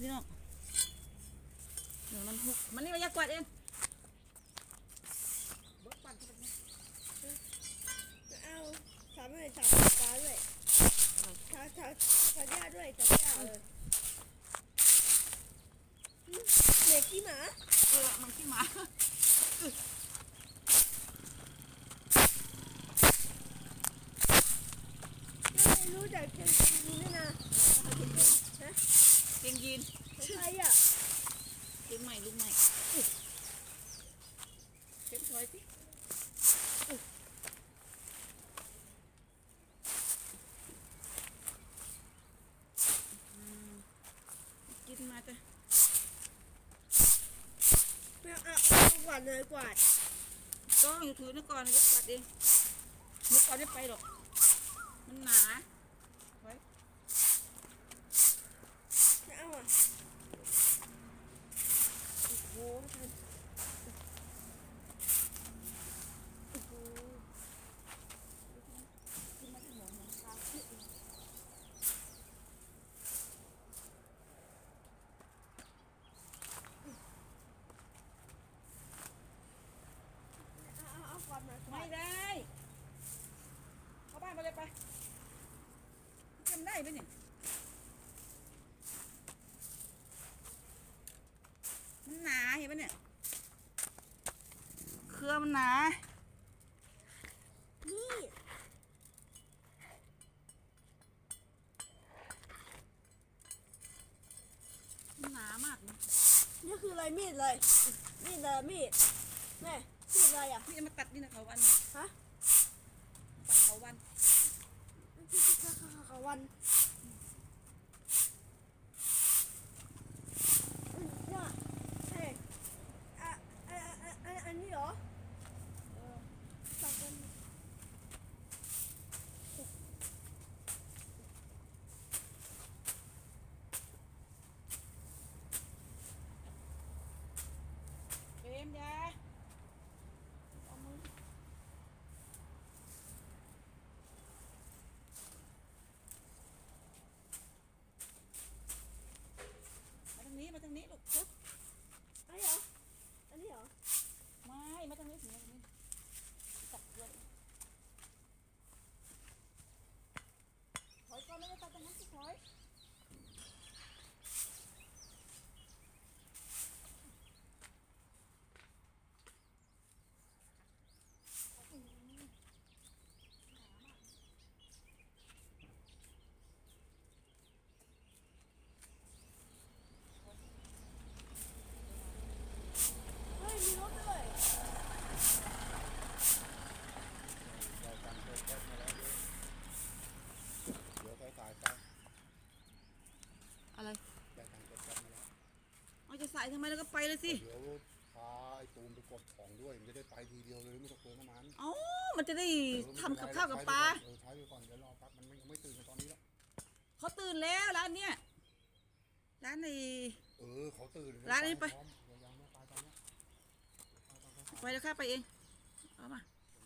พี่น้องเดี๋ยวมันหกมันนี่มายากวาดเองเบิกปั่าไปเนี่ยเอาสามเลยสามฟ้าด้วยชาชาชาญาด้วยชาญาเออเด็กขี้หมาเออมันขี้หมาไม่รู้จักเก่งจริงด้วยนะ เก่งยีนใครอะเก่งใหม่ลูกใหม่อุ๊ยเก่งถอยสิอุ๊ยอืมกินมาจ้ะไม่เอาเอากวาดเลยกวาดก็อยู่ถือนี่ก่อนยกกัดเองยกก่อนไม่ไปหรอก มันหนาไว้ ไม่เอาอะ โอ้โหโอ้โหกินมาที่หัวหัวตาเพี้ยเลย เอาเอาเอากวาดมากวา ไม่ ด ได้ เข้าบ้านมาเลยไปทำ ได้ไหมเนี่ยมันหนาเห็นไหมเนี่ย เครือมันหนานี่มันหนามากเลยนี่คืออะไรมีดเลย มีดเลยมีดแม่มีดอะไรอะพี่จะมาตัดนี่นะเขาวัน ฮะ ตัดเขาวัน ที่ที่ข้าข้าข้าวันอืมเนี่ยเฮ้ยอะอะอะอะอันนี้เหรอ เออ สั่งกัน เอ็มยาเอามือมาทางนี้ มาทางนี้ลูกเอ้ย อันนี้เหรออันนี้เหรอ ไม่ มาทางนี้ถึงมาทางนี้ตัดเลยถอยก่อนไม่ได้ตัดตรงนั้นสิถอย เฮ้ยมีรถด้วย ได้ตังค์เติมแก๊สมาแล้วเดี๋ยวเดี๋ยวค่อยจ่ายไป อะไร ได้ตังค์เติมแก๊สมาแล้ว เอาจะใส่ทำไมแล้วก็ไปเลยสิเดี๋ยวพาไอ้ตูนไปกดของด้วยมันจะได้ไปทีเดียวเลยไม่ต้องเปลืองน้ำมันเอ้ามันจะได้เออทำกับข้าวกับปลาเออใช้ไปก่อนเดี๋ยวรอแป๊บมันยังไม่ตื่นในตอนนี้แล้วเขาตื่นแล้วร้านเนี้ยร้านใน เออเขาตื่นร้านนี้ไป พร้อมเดี๋ยวยังไม่ไปตอนเนี้ย ไปไปไปไปไปแล้วข้าไปเองเอามาเ